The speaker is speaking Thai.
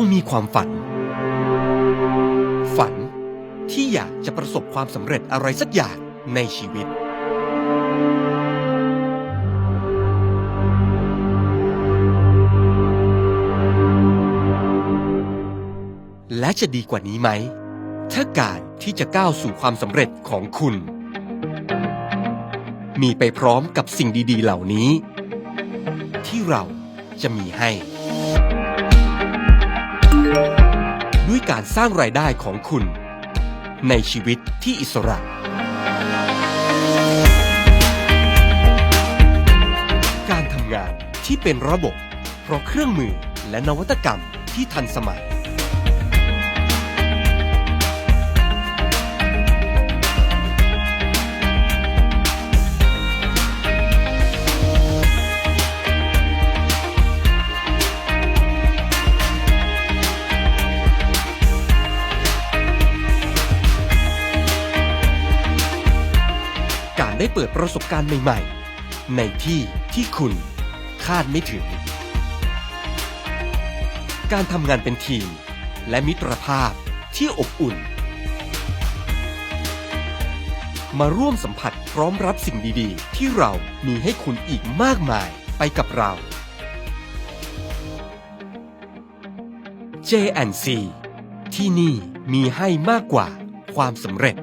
งมีความฝัน ฝันที่อยากจะประสบความสำเร็จอะไรสักอย่างในชีวิต และจะดีกว่านี้ไหม ถ้าการที่จะก้าวสู่ความสำเร็จของคุณ มีไปพร้อมกับสิ่งดี ๆ เหล่านี้ ที่เราจะมีให้ การสร้างรายได้ของคุณ ในชีวิตที่อิสระ การทำงานที่เป็นระบบ เพราะเครื่องมือและนวัตกรรมที่ทันสมัย การได้เปิดประสบการณ์ใหม่ๆ ในที่ที่คุณคาดไม่ถึง การทำงานเป็นทีม และมิตรภาพที่อบอุ่น มาร่วมสัมผัสพร้อมรับสิ่งดีๆ ที่เรามีให้คุณอีกมากมายไปกับเรา J&C ที่นี่มีให้มากกว่าความสำเร็จ